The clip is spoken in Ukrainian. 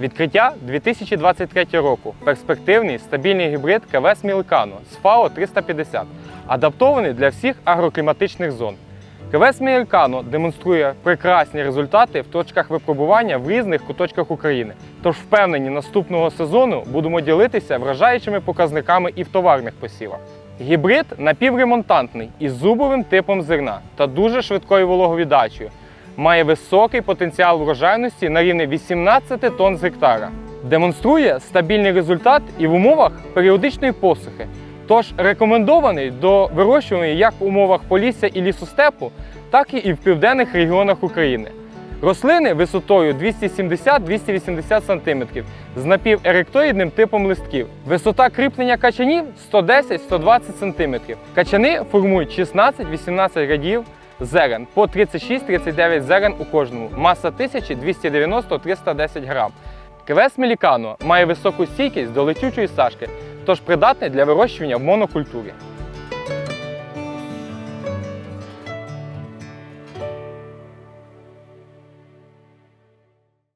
Відкриття 2023 року. Перспективний стабільний гібрид КВ Сміликано з ФАО 350, адаптований для всіх агрокліматичних зон. КВ Сміликано демонструє прекрасні результати в точках випробування в різних куточках України. Тож впевнені, наступного сезону будемо ділитися вражаючими показниками і в товарних посівах. Гібрид напівремонтантний із зубовим типом зерна та дуже швидкою вологовіддачею. Має високий потенціал врожайності на рівні 18 тонн з гектара. Демонструє стабільний результат і в умовах періодичної посухи. Тож рекомендований до вирощування як в умовах полісся і лісостепу, так і в південних регіонах України. Рослини висотою 270-280 см з напіверектоїдним типом листків. Висота кріплення качанів 110-120 см. Качани формують 16-18 рядів зерен по 36-39 зерен у кожному. Маса 1290-310 грам. Квес Мелікано має високу стійкість до летючої сашки, тож придатний для вирощування в монокультурі.